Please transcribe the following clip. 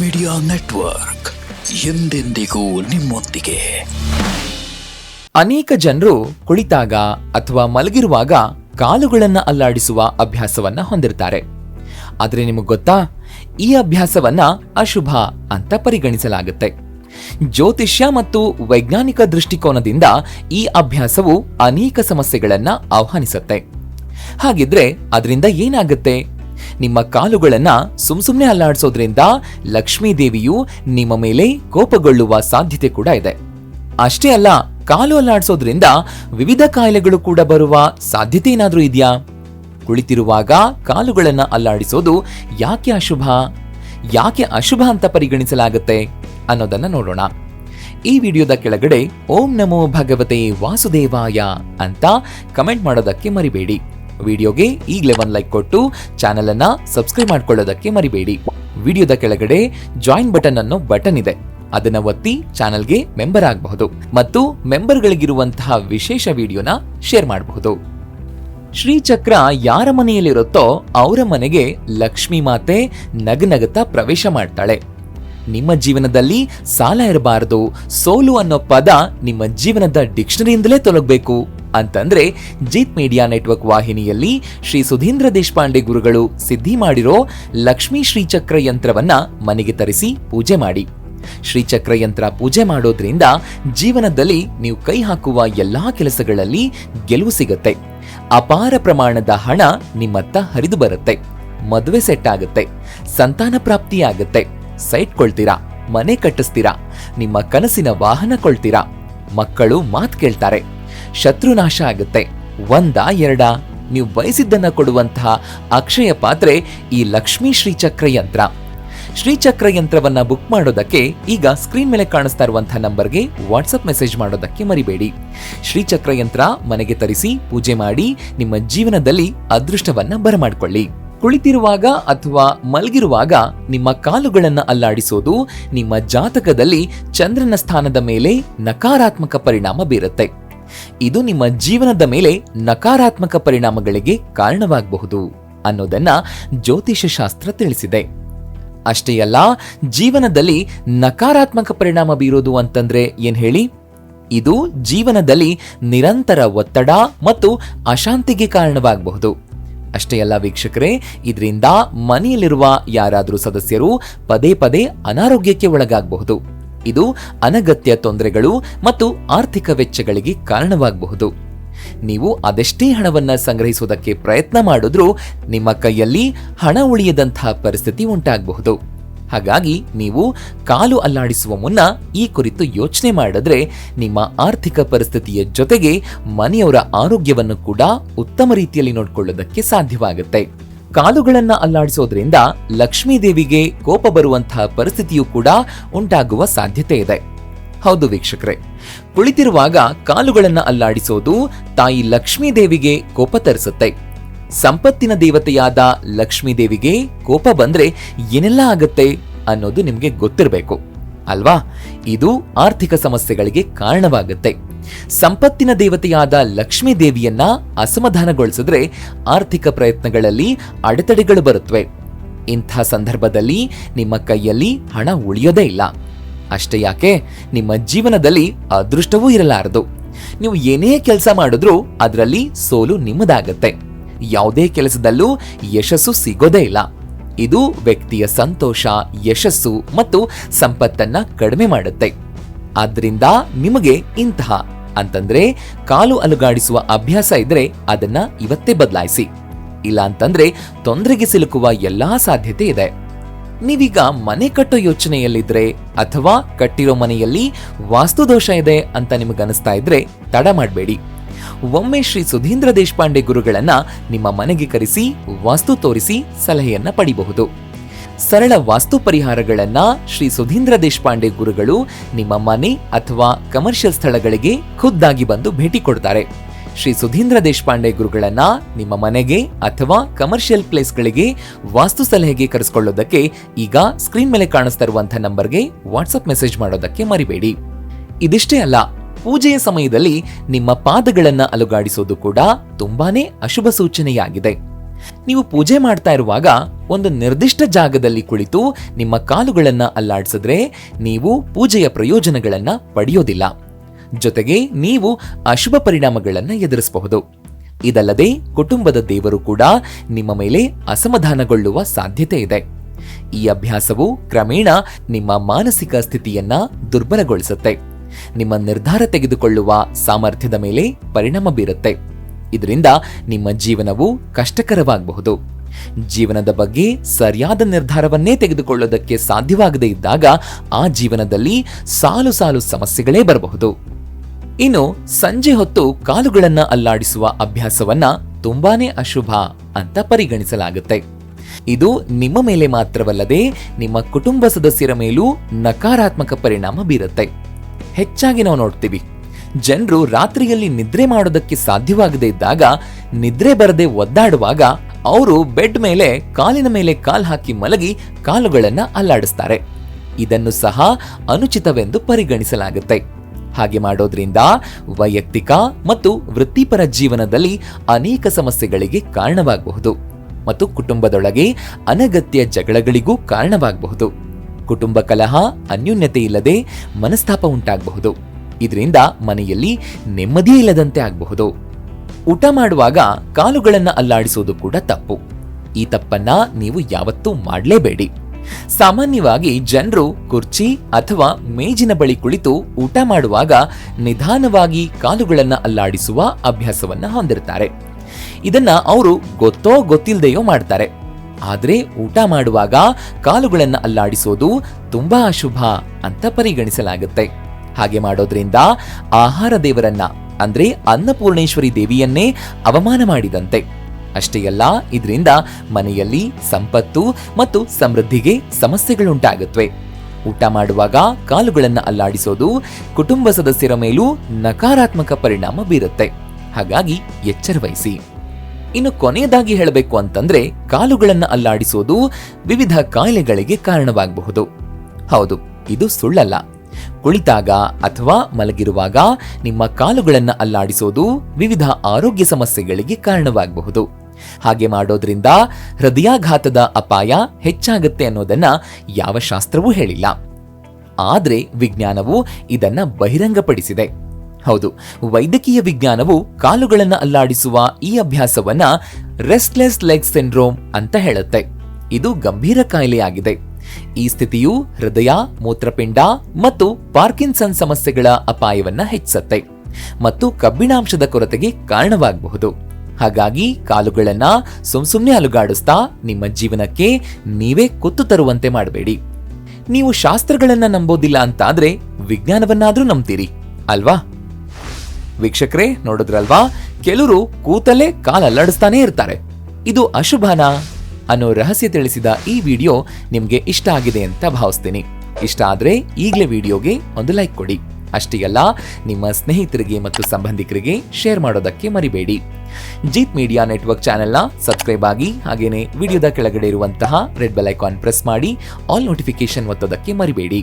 Media network ಎಂದೆಂದಿಗೂ ನಿಮ್ಮೊಂದಿಗೆ. ಅನೇಕ ಜನರು ಕುಳಿತಾಗ ಅಥವಾ ಮಲಗಿರುವಾಗ ಕಾಲುಗಳನ್ನು ಅಲ್ಲಾಡಿಸುವ ಅಭ್ಯಾಸವನ್ನ ಹೊಂದಿರ್ತಾರೆ. ಆದರೆ ನಿಮಗೆ ಗೊತ್ತಾ? ಈ ಅಭ್ಯಾಸವನ್ನ ಅಶುಭ ಅಂತ ಪರಿಗಣಿಸಲಾಗುತ್ತೆ. ಜ್ಯೋತಿಷ್ಯ ಮತ್ತು ವೈಜ್ಞಾನಿಕ ದೃಷ್ಟಿಕೋನದಿಂದ ಈ ಅಭ್ಯಾಸವು ಅನೇಕ ಸಮಸ್ಯೆಗಳನ್ನು ಆಹ್ವಾನಿಸುತ್ತೆ. ಹಾಗಿದ್ರೆ ಅದರಿಂದ ಏನಾಗುತ್ತೆ? ನಿಮ್ಮ ಕಾಲುಗಳನ್ನ ಸುಮ್ ಸುಮ್ನೆ ಅಲ್ಲಾಡಿಸೋದ್ರಿಂದ ಲಕ್ಷ್ಮೀ ದೇವಿಯು ನಿಮ್ಮ ಮೇಲೆ ಕೋಪಗೊಳ್ಳುವ ಸಾಧ್ಯತೆ ಕೂಡ ಇದೆ. ಅಷ್ಟೇ ಅಲ್ಲ, ಕಾಲು ಅಲ್ಲಾಡಿಸೋದ್ರಿಂದ ವಿವಿಧ ಕಾಯಿಲೆಗಳು ಕೂಡ ಬರುವ ಸಾಧ್ಯತೆ ಏನಾದ್ರೂ ಇದೆಯಾ? ಕುಳಿತಿರುವಾಗ ಕಾಲುಗಳನ್ನ ಅಲ್ಲಾಡಿಸೋದು ಯಾಕೆ ಅಶುಭ? ಯಾಕೆ ಅಶುಭ ಅಂತ ಪರಿಗಣಿಸಲಾಗುತ್ತೆ ಅನ್ನೋದನ್ನ ನೋಡೋಣ. ಈ ವಿಡಿಯೋದ ಕೆಳಗಡೆ ಓಂ ನಮೋ ಭಗವತೆ ವಾಸುದೇವಾಯ ಅಂತ ಕಮೆಂಟ್ ಮಾಡೋದಕ್ಕೆ ಮರಿಬೇಡಿ. ವಿಡಿಯೋಗೆ ಈಗಲೇ ಒಂದು ಲೈಕ್ ಕೊಟ್ಟು ಚಾನೆಲ್ ಅನ್ನ ಸಬ್ಸ್ಕ್ರೈಬ್ ಮಾಡ್ಕೊಳ್ಳೋದಕ್ಕೆ ಮರಿಬೇಡಿ. ವಿಡಿಯೋದ ಕೆಳಗಡೆ ಜಾಯಿನ್ ಬಟನ್ ಅನ್ನೋ ಬಟನ್ ಇದೆ. ಅದನ್ನು ಒತ್ತಿ ಚಾನೆಲ್ಗೆ ಮೆಂಬರ್ ಆಗಬಹುದು ಮತ್ತು ಮೆಂಬರ್ಗಳಿಗಿರುವಂತಹ ವಿಶೇಷ ವಿಡಿಯೋನ ಶೇರ್ ಮಾಡಬಹುದು. ಶ್ರೀಚಕ್ರ ಯಾರ ಮನೆಯಲ್ಲಿರುತ್ತೋ ಅವರ ಮನೆಗೆ ಲಕ್ಷ್ಮೀ ಮಾತೆ ನಗನಗತ ಪ್ರವೇಶ ಮಾಡ್ತಾಳೆ. ನಿಮ್ಮ ಜೀವನದಲ್ಲಿ ಸಾಲ ಇರಬಾರದು. ಸೋಲು ಅನ್ನೋ ಪದ ನಿಮ್ಮ ಜೀವನದ ಡಿಕ್ಷನರಿಯಿಂದಲೇ ತೊಲಗಬೇಕು. ಅಂತಂದ್ರೆ ಜೀತ್ ಮೀಡಿಯಾ ನೆಟ್ವರ್ಕ್ ವಾಹಿನಿಯಲ್ಲಿ ಶ್ರೀ ಸುಧೀಂದ್ರ ದೇಶಪಾಂಡೆ ಗುರುಗಳು ಸಿದ್ಧಿ ಮಾಡಿರೋ ಲಕ್ಷ್ಮೀ ಶ್ರೀಚಕ್ರ ಯಂತ್ರವನ್ನ ಮನೆಗೆ ತರಿಸಿ ಪೂಜೆ ಮಾಡಿ. ಶ್ರೀಚಕ್ರ ಯಂತ್ರ ಪೂಜೆ ಮಾಡೋದ್ರಿಂದ ಜೀವನದಲ್ಲಿ ನೀವು ಕೈ ಹಾಕುವ ಎಲ್ಲಾ ಕೆಲಸಗಳಲ್ಲಿ ಗೆಲುವು ಸಿಗುತ್ತೆ. ಅಪಾರ ಪ್ರಮಾಣದ ಹಣ ನಿಮ್ಮತ್ತ ಹರಿದು ಬರುತ್ತೆ. ಮದುವೆ ಸೆಟ್ ಆಗುತ್ತೆ. ಸಂತಾನ ಪ್ರಾಪ್ತಿ ಆಗುತ್ತೆ. ಸೈಟ್ ಕೊಳ್ತೀರಾ? ಮನೆ ಕಟ್ಟಿಸ್ತೀರಾ? ನಿಮ್ಮ ಕನಸಿನ ವಾಹನ ಕೊಳ್ತೀರಾ? ಮಕ್ಕಳು ಮಾತ್ ಕೇಳ್ತಾರೆ. ಶತ್ರುನಾಶ ಆಗುತ್ತೆ. ಒಂದ ಎರಡ? ನೀವು ಬಯಸಿದ್ದನ್ನು ಕೊಡುವಂತಹ ಅಕ್ಷಯ ಪಾತ್ರೆ ಈ ಲಕ್ಷ್ಮೀ ಶ್ರೀಚಕ್ರ ಯಂತ್ರ. ಶ್ರೀಚಕ್ರ ಯಂತ್ರವನ್ನ ಬುಕ್ ಮಾಡೋದಕ್ಕೆ ಈಗ ಸ್ಕ್ರೀನ್ ಮೇಲೆ ಕಾಣಿಸ್ತಾ ಇರುವಂತಹ ನಂಬರ್ಗೆ ವಾಟ್ಸಪ್ ಮೆಸೇಜ್ ಮಾಡೋದಕ್ಕೆ ಮರಿಬೇಡಿ. ಶ್ರೀಚಕ್ರ ಯಂತ್ರ ಮನೆಗೆ ತರಿಸಿ, ಪೂಜೆ ಮಾಡಿ, ನಿಮ್ಮ ಜೀವನದಲ್ಲಿ ಅದೃಷ್ಟವನ್ನ ಬರಮಾಡ್ಕೊಳ್ಳಿ. ಕುಳಿತಿರುವಾಗ ಅಥವಾ ಮಲಗಿರುವಾಗ ನಿಮ್ಮ ಕಾಲುಗಳನ್ನು ಅಲ್ಲಾಡಿಸೋದು ನಿಮ್ಮ ಜಾತಕದಲ್ಲಿ ಚಂದ್ರನ ಸ್ಥಾನದ ಮೇಲೆ ನಕಾರಾತ್ಮಕ ಪರಿಣಾಮ ಬೀರುತ್ತೆ. ಇದು ನಿಮ್ಮ ಜೀವನದ ಮೇಲೆ ನಕಾರಾತ್ಮಕ ಪರಿಣಾಮಗಳಿಗೆ ಕಾರಣವಾಗಬಹುದು ಅನ್ನೋದನ್ನ ಜ್ಯೋತಿಷ ಶಾಸ್ತ್ರ ತಿಳಿಸಿದೆ. ಅಷ್ಟೇ ಅಲ್ಲ, ಜೀವನದಲ್ಲಿ ನಕಾರಾತ್ಮಕ ಪರಿಣಾಮ ಬೀರೋದು ಅಂತಂದ್ರೆ ಏನ್ ಹೇಳಿ? ಇದು ಜೀವನದಲ್ಲಿ ನಿರಂತರ ಒತ್ತಡ ಮತ್ತು ಅಶಾಂತಿಗೆ ಕಾರಣವಾಗಬಹುದು. ಅಷ್ಟೇ ಅಲ್ಲ ವೀಕ್ಷಕರೇ, ಇದರಿಂದ ಮನೆಯಲ್ಲಿರುವ ಯಾರಾದರೂ ಸದಸ್ಯರು ಪದೇ ಪದೇ ಅನಾರೋಗ್ಯಕ್ಕೆ ಒಳಗಾಗಬಹುದು. ಇದು ಅನಗತ್ಯ ತೊಂದರೆಗಳು ಮತ್ತು ಆರ್ಥಿಕ ವೆಚ್ಚಗಳಿಗೆ ಕಾರಣವಾಗಬಹುದು. ನೀವು ಅದೆಷ್ಟೇ ಹಣವನ್ನು ಸಂಗ್ರಹಿಸುವುದಕ್ಕೆ ಪ್ರಯತ್ನ ಮಾಡಿದ್ರೂ ನಿಮ್ಮ ಕೈಯಲ್ಲಿ ಹಣ ಉಳಿಯದಂತಹ ಪರಿಸ್ಥಿತಿ ಉಂಟಾಗಬಹುದು. ಹಾಗಾಗಿ ನೀವು ಕಾಲು ಅಲ್ಲಾಡಿಸುವ ಮುನ್ನ ಈ ಕುರಿತು ಯೋಚನೆ ಮಾಡಿದ್ರೆ ನಿಮ್ಮ ಆರ್ಥಿಕ ಪರಿಸ್ಥಿತಿಯ ಜೊತೆಗೆ ಮನೆಯವರ ಆರೋಗ್ಯವನ್ನು ಕೂಡ ಉತ್ತಮ ರೀತಿಯಲ್ಲಿ ನೋಡಿಕೊಳ್ಳೋದಕ್ಕೆ ಸಾಧ್ಯವಾಗುತ್ತೆ. ಕಾಲುಗಳನ್ನು ಅಲ್ಲಾಡಿಸೋದ್ರಿಂದ ಲಕ್ಷ್ಮೀ ದೇವಿಗೆ ಕೋಪ ಬರುವಂತಹ ಪರಿಸ್ಥಿತಿಯೂ ಕೂಡ ಉಂಟಾಗುವ ಸಾಧ್ಯತೆ ಇದೆ. ಹೌದು ವೀಕ್ಷಕರೇ, ಕುಳಿತಿರುವಾಗ ಕಾಲುಗಳನ್ನು ಅಲ್ಲಾಡಿಸೋದು ತಾಯಿ ಲಕ್ಷ್ಮೀ ದೇವಿಗೆ ಕೋಪ ತರಿಸುತ್ತೆ. ಸಂಪತ್ತಿನ ದೇವತೆಯಾದ ಲಕ್ಷ್ಮೀ ದೇವಿಗೆ ಕೋಪ ಬಂದ್ರೆ ಏನೆಲ್ಲ ಆಗತ್ತೆ ಅನ್ನೋದು ನಿಮ್ಗೆ ಗೊತ್ತಿರಬೇಕು, ಅಲ್ವಾ? ಇದು ಆರ್ಥಿಕ ಸಮಸ್ಯೆಗಳಿಗೆ ಕಾರಣವಾಗುತ್ತೆ. ಸಂಪತ್ತಿನ ದೇವತೆಯಾದ ಲಕ್ಷ್ಮೀ ದೇವಿಯನ್ನ ಅಸಮಾಧಾನಗೊಳಿಸಿದ್ರೆ ಆರ್ಥಿಕ ಪ್ರಯತ್ನಗಳಲ್ಲಿ ಅಡೆತಡೆಗಳು ಬರುತ್ತವೆ ಇಂಥ ಸಂದರ್ಭದಲ್ಲಿ ನಿಮ್ಮ ಕೈಯಲ್ಲಿ ಹಣ ಉಳಿಯೋದೇ ಇಲ್ಲ. ಅಷ್ಟೇ ಯಾಕೆ? ನಿಮ್ಮ ಜೀವನದಲ್ಲಿ ಅದೃಷ್ಟವೂ ಇರಲಾರದು. ನೀವು ಏನೇ ಕೆಲಸ ಮಾಡಿದ್ರೂ ಅದರಲ್ಲಿ ಸೋಲು ನಿಮ್ಮದಾಗತ್ತೆ. ಯಾವುದೇ ಕೆಲಸದಲ್ಲೂ ಯಶಸ್ಸು ಸಿಗೋದೇ ಇಲ್ಲ. ಇದು ವ್ಯಕ್ತಿಯ ಸಂತೋಷ, ಯಶಸ್ಸು ಮತ್ತು ಸಂಪತ್ತನ್ನ ಕಡಿಮೆ ಮಾಡುತ್ತೆ. ಆದ್ರಿಂದ ನಿಮಗೆ ಇಂತಹ ಅಂತಂದ್ರೆ ಕಾಲು ಅಲುಗಾಡಿಸುವ ಅಭ್ಯಾಸ ಇದ್ರೆ ಅದನ್ನ ಇವತ್ತೇ ಬದಲಾಯಿಸಿ. ಇಲ್ಲ ಅಂತಂದ್ರೆ ತೊಂದರೆಗೆ ಸಿಲುಕುವ ಎಲ್ಲಾ ಸಾಧ್ಯತೆ ಇದೆ. ನೀವೀಗ ಮನೆ ಕಟ್ಟೋ ಯೋಚನೆಯಲ್ಲಿದ್ರೆ ಅಥವಾ ಕಟ್ಟಿರೋ ಮನೆಯಲ್ಲಿ ವಾಸ್ತುದೋಷ ಇದೆ ಅಂತ ನಿಮಗನಿಸ್ತಾ ಇದ್ರೆ ತಡ ಮಾಡಬೇಡಿ. ಒಮ್ಮೆ ಶ್ರೀ ಸುಧೀಂದ್ರ ದೇಶಪಾಂಡೆ ಗುರುಗಳನ್ನ ನಿಮ್ಮ ಮನೆಗೆ ಕರೆಸಿ, ವಾಸ್ತು ತೋರಿಸಿ ಸಲಹೆಯನ್ನ ಪಡಿಬಹುದು. ಸರಳ ವಾಸ್ತು ಪರಿಹಾರಗಳನ್ನ ಶ್ರೀ ಸುಧೀಂದ್ರ ದೇಶಪಾಂಡೆ ಗುರುಗಳು ನಿಮ್ಮ ಮನೆ ಅಥವಾ ಕಮರ್ಷಿಯಲ್ ಸ್ಥಳಗಳಿಗೆ ಖುದ್ದಾಗಿ ಬಂದು ಭೇಟಿ ಕೊಡ್ತಾರೆ. ಶ್ರೀ ಸುಧೀಂದ್ರ ದೇಶಪಾಂಡೆ ಗುರುಗಳನ್ನ ನಿಮ್ಮ ಮನೆಗೆ ಅಥವಾ ಕಮರ್ಷಿಯಲ್ ಪ್ಲೇಸ್ಗಳಿಗೆ ವಾಸ್ತು ಸಲಹೆಗೆ ಕರೆಸ್ಕೊಳ್ಳೋದಕ್ಕೆ ಈಗ ಸ್ಕ್ರೀನ್ ಮೇಲೆ ಕಾಣಿಸ್ತಾ ಇರುವಂತಹ ನಂಬರ್ಗೆ ವಾಟ್ಸಪ್ ಮೆಸೇಜ್ ಮಾಡೋದಕ್ಕೆ ಮರಿಬೇಡಿ. ಇದಿಷ್ಟೇ ಅಲ್ಲ ಪೂಜೆಯ ಸಮಯದಲ್ಲಿ ನಿಮ್ಮ ಪಾದಗಳನ್ನು ಅಲುಗಾಡಿಸೋದು ಕೂಡ ತುಂಬಾನೇ ಅಶುಭ ಸೂಚನೆಯಾಗಿದೆ. ನೀವು ಪೂಜೆ ಮಾಡ್ತಾ ಇರುವಾಗ ಒಂದು ನಿರ್ದಿಷ್ಟ ಜಾಗದಲ್ಲಿ ಕುಳಿತು ನಿಮ್ಮ ಕಾಲುಗಳನ್ನ ಅಲ್ಲಾಡಿಸಿದ್ರೆ ನೀವು ಪೂಜೆಯ ಪ್ರಯೋಜನಗಳನ್ನ ಪಡೆಯೋದಿಲ್ಲ. ಜೊತೆಗೆ ನೀವು ಅಶುಭ ಪರಿಣಾಮಗಳನ್ನ ಎದುರಿಸಬಹುದು. ಇದಲ್ಲದೆ ಕುಟುಂಬದ ದೇವರು ಕೂಡ ನಿಮ್ಮ ಮೇಲೆ ಅಸಮಾಧಾನಗೊಳ್ಳುವ ಸಾಧ್ಯತೆ ಇದೆ. ಈ ಅಭ್ಯಾಸವು ಕ್ರಮೇಣ ನಿಮ್ಮ ಮಾನಸಿಕ ಸ್ಥಿತಿಯನ್ನ ದುರ್ಬಲಗೊಳಿಸುತ್ತೆ. ನಿಮ್ಮ ನಿರ್ಧಾರ ತೆಗೆದುಕೊಳ್ಳುವ ಸಾಮರ್ಥ್ಯದ ಮೇಲೆ ಪರಿಣಾಮ ಬೀರುತ್ತೆ. ಇದರಿಂದ ನಿಮ್ಮ ಜೀವನವು ಕಷ್ಟಕರವಾಗಬಹುದು. ಜೀವನದ ಬಗ್ಗೆ ಸರಿಯಾದ ನಿರ್ಧಾರವನ್ನೇ ತೆಗೆದುಕೊಳ್ಳುವುದಕ್ಕೆ ಸಾಧ್ಯವಾಗದೇ ಇದ್ದಾಗ ಆ ಜೀವನದಲ್ಲಿ ಸಾಲು ಸಾಲು ಸಮಸ್ಯೆಗಳೇ ಬರಬಹುದು. ಇನ್ನು ಸಂಜೆ ಹೊತ್ತು ಕಾಲುಗಳನ್ನು ಅಲ್ಲಾಡಿಸುವ ಅಭ್ಯಾಸವನ್ನ ತುಂಬಾನೇ ಅಶುಭ ಅಂತ ಪರಿಗಣಿಸಲಾಗುತ್ತೆ. ಇದು ನಿಮ್ಮ ಮೇಲೆ ಮಾತ್ರವಲ್ಲದೆ ನಿಮ್ಮ ಕುಟುಂಬ ಸದಸ್ಯರ ಮೇಲೂ ನಕಾರಾತ್ಮಕ ಪರಿಣಾಮ ಬೀರುತ್ತೆ. ಹೆಚ್ಚಾಗಿ ನಾವು ನೋಡ್ತೀವಿ. ಜನರು ರಾತ್ರಿಯಲ್ಲಿ ನಿದ್ರೆ ಮಾಡೋದಕ್ಕೆ ಸಾಧ್ಯವಾಗದೇ ಇದ್ದಾಗ ನಿದ್ರೆ ಬರದೆ ಒದ್ದಾಡುವಾಗ ಅವರು ಬೆಡ್ ಮೇಲೆ, ಕಾಲಿನ ಮೇಲೆ ಕಾಲ್ ಹಾಕಿ ಮಲಗಿ ಕಾಲುಗಳನ್ನು ಅಲ್ಲಾಡಿಸ್ತಾರೆ. ಇದನ್ನು ಸಹ ಅನುಚಿತವೆಂದು ಪರಿಗಣಿಸಲಾಗುತ್ತೆ. ಹಾಗೆ ಮಾಡೋದ್ರಿಂದ ವೈಯಕ್ತಿಕ ಮತ್ತು ವೃತ್ತಿಪರ ಜೀವನದಲ್ಲಿ ಅನೇಕ ಸಮಸ್ಯೆಗಳಿಗೆ ಕಾರಣವಾಗಬಹುದು ಮತ್ತು ಕುಟುಂಬದೊಳಗೆ ಅನಗತ್ಯ ಜಗಳಗಳಿಗೂ ಕಾರಣವಾಗಬಹುದು. ಕುಟುಂಬ ಕಲಹ, ಅನ್ಯೂನ್ಯತೆ ಇಲ್ಲದೆ ಮನಸ್ತಾಪ ಉಂಟಾಗಬಹುದು. ಇದರಿಂದ ಮನೆಯಲ್ಲಿ ನೆಮ್ಮದಿಯೇ ಇಲ್ಲದಂತೆ ಆಗಬಹುದು. ಊಟ ಮಾಡುವಾಗ ಕಾಲುಗಳನ್ನು ಅಲ್ಲಾಡಿಸೋದು ಕೂಡ ತಪ್ಪು. ಈ ತಪ್ಪನ್ನ ನೀವು ಯಾವತ್ತೂ ಮಾಡಲೇಬೇಡಿ. ಸಾಮಾನ್ಯವಾಗಿ ಜನರು ಕುರ್ಚಿ ಅಥವಾ ಮೇಜಿನ ಬಳಿ ಕುಳಿತು ಊಟ ಮಾಡುವಾಗ ನಿಧಾನವಾಗಿ ಕಾಲುಗಳನ್ನು ಅಲ್ಲಾಡಿಸುವ ಅಭ್ಯಾಸವನ್ನು ಹೊಂದಿರ್ತಾರೆ. ಇದನ್ನ ಅವರು ಗೊತ್ತೋ ಗೊತ್ತಿಲ್ಲದೆಯೋ ಮಾಡ್ತಾರೆ. ಆದ್ರೆ ಊಟ ಮಾಡುವಾಗ ಕಾಲುಗಳನ್ನು ಅಲ್ಲಾಡಿಸೋದು ತುಂಬಾ ಅಶುಭ ಅಂತ ಪರಿಗಣಿಸಲಾಗುತ್ತೆ. ಹಾಗೆ ಮಾಡೋದ್ರಿಂದ ಆಹಾರ ದೇವರನ್ನ, ಅಂದ್ರೆ ಅನ್ನಪೂರ್ಣೇಶ್ವರಿ ದೇವಿಯನ್ನೇ ಅವಮಾನ ಮಾಡಿದಂತೆ. ಅಷ್ಟೇ ಅಲ್ಲ, ಇದರಿಂದ ಮನೆಯಲ್ಲಿ ಸಂಪತ್ತು ಮತ್ತು ಸಮೃದ್ಧಿಗೆ ಸಮಸ್ಯೆಗಳುಂಟಾಗುತ್ತವೆ ಊಟ ಮಾಡುವಾಗ ಕಾಲುಗಳನ್ನು ಅಲ್ಲಾಡಿಸೋದು ಕುಟುಂಬ ಸದಸ್ಯರ ಮೇಲೂ ನಕಾರಾತ್ಮಕ ಪರಿಣಾಮ ಬೀರುತ್ತೆ. ಹಾಗಾಗಿ ಎಚ್ಚರ ವಹಿಸಿ ಇನ್ನು ಕೊನೆಯದಾಗಿ ಹೇಳಬೇಕು ಅಂತಂದ್ರೆ ಕಾಲುಗಳನ್ನು ಅಲ್ಲಾಡಿಸೋದು ವಿವಿಧ ಕಾಯಿಲೆಗಳಿಗೆ ಕಾರಣವಾಗಬಹುದು. ಹೌದು, ಇದು ಸುಳ್ಳಲ್ಲ. ಕುಳಿತಾಗ ಅಥವಾ ಮಲಗಿರುವಾಗ ನಿಮ್ಮ ಕಾಲುಗಳನ್ನು ಅಲ್ಲಾಡಿಸೋದು ವಿವಿಧ ಆರೋಗ್ಯ ಸಮಸ್ಯೆಗಳಿಗೆ ಕಾರಣವಾಗಬಹುದು. ಹಾಗೆ ಮಾಡೋದ್ರಿಂದ ಹೃದಯಾಘಾತದ ಅಪಾಯ ಹೆಚ್ಚಾಗುತ್ತೆ ಅನ್ನೋದನ್ನ ಯಾವ ಶಾಸ್ತ್ರವೂ ಹೇಳಿಲ್ಲ. ಆದ್ರೆ ವಿಜ್ಞಾನವು ಇದನ್ನ ಬಹಿರಂಗಪಡಿಸಿದೆ. ಹೌದು. ವೈದ್ಯಕೀಯ ವಿಜ್ಞಾನವು ಕಾಲುಗಳನ್ನು ಅಲ್ಲಾಡಿಸುವ ಈ ಅಭ್ಯಾಸವನ್ನ ರೆಸ್ಟ್ಲೆಸ್ ಲೆಗ್ ಸಿಂಡ್ರೋಮ್ ಅಂತ ಹೇಳುತ್ತೆ. ಇದು ಗಂಭೀರ ಕಾಯಿಲೆಯಾಗಿದೆ. ಈ ಸ್ಥಿತಿಯು ಹೃದಯ, ಮೂತ್ರಪಿಂಡ ಮತ್ತು ಪಾರ್ಕಿನ್ಸನ್ ಸಮಸ್ಯೆಗಳ ಅಪಾಯವನ್ನ ಹೆಚ್ಚಿಸುತ್ತೆ ಮತ್ತು ಕಬ್ಬಿಣಾಂಶದ ಕೊರತೆಗೆ ಕಾರಣವಾಗಬಹುದು. ಹಾಗಾಗಿ ಕಾಲುಗಳನ್ನ ಸುಮ್ಸುಮ್ನೆ ಅಲುಗಾಡಿಸ್ತಾ ನಿಮ್ಮ ಜೀವನಕ್ಕೆ ನೀವೇ ಕುತ್ತು ತರುವಂತೆ ಮಾಡಬೇಡಿ. ನೀವು ಶಾಸ್ತ್ರಗಳನ್ನ ನಂಬೋದಿಲ್ಲ ಅಂತಾದ್ರೆ ವಿಜ್ಞಾನವನ್ನಾದ್ರೂ ನಂಬ್ತೀರಿ, ಅಲ್ವಾ? ವೀಕ್ಷಕರೇ, ನೋಡಿದ್ರಲ್ವಾ? ಕೆಲವರು ಕೂತಲ್ಲೇ ಕಾಲ ಅಲ್ಲಾಡಿಸ್ತಾನೇ ಇರ್ತಾರೆ. ಇದು ಅಶುಭನಾ ಅನ್ನೋ ರಹಸ್ಯ ತಿಳಿಸಿದ ಈ ವಿಡಿಯೋ ನಿಮ್ಗೆ ಇಷ್ಟ ಆಗಿದೆ ಅಂತ ಭಾವಿಸ್ತೀನಿ. ಇಷ್ಟ ಆದ್ರೆ ಈಗಲೇ ವಿಡಿಯೋಗೆ ಒಂದು ಲೈಕ್ ಕೊಡಿ. ಅಷ್ಟೇ ಅಲ್ಲ, ನಿಮ್ಮ ಸ್ನೇಹಿತರಿಗೆ ಮತ್ತು ಸಂಬಂಧಿಕರಿಗೆ ಶೇರ್ ಮಾಡೋದಕ್ಕೆ ಮರಿಬೇಡಿ. ಜೀತ್ ಮೀಡಿಯಾ ನೆಟ್ವರ್ಕ್ ಚಾನೆಲ್ನ ಸಬ್ಸ್ಕ್ರೈಬ್ ಆಗಿ ಹಾಗೇನೆ ವಿಡಿಯೋದ ಕೆಳಗಡೆ ಇರುವಂತಹ ರೆಡ್ ಬೆಲ್ ಐಕಾನ್ ಪ್ರೆಸ್ ಮಾಡಿ, ಆಲ್ ನೋಟಿಫಿಕೇಶನ್ ಒತ್ತೋದಕ್ಕೆ ಮರಿಬೇಡಿ.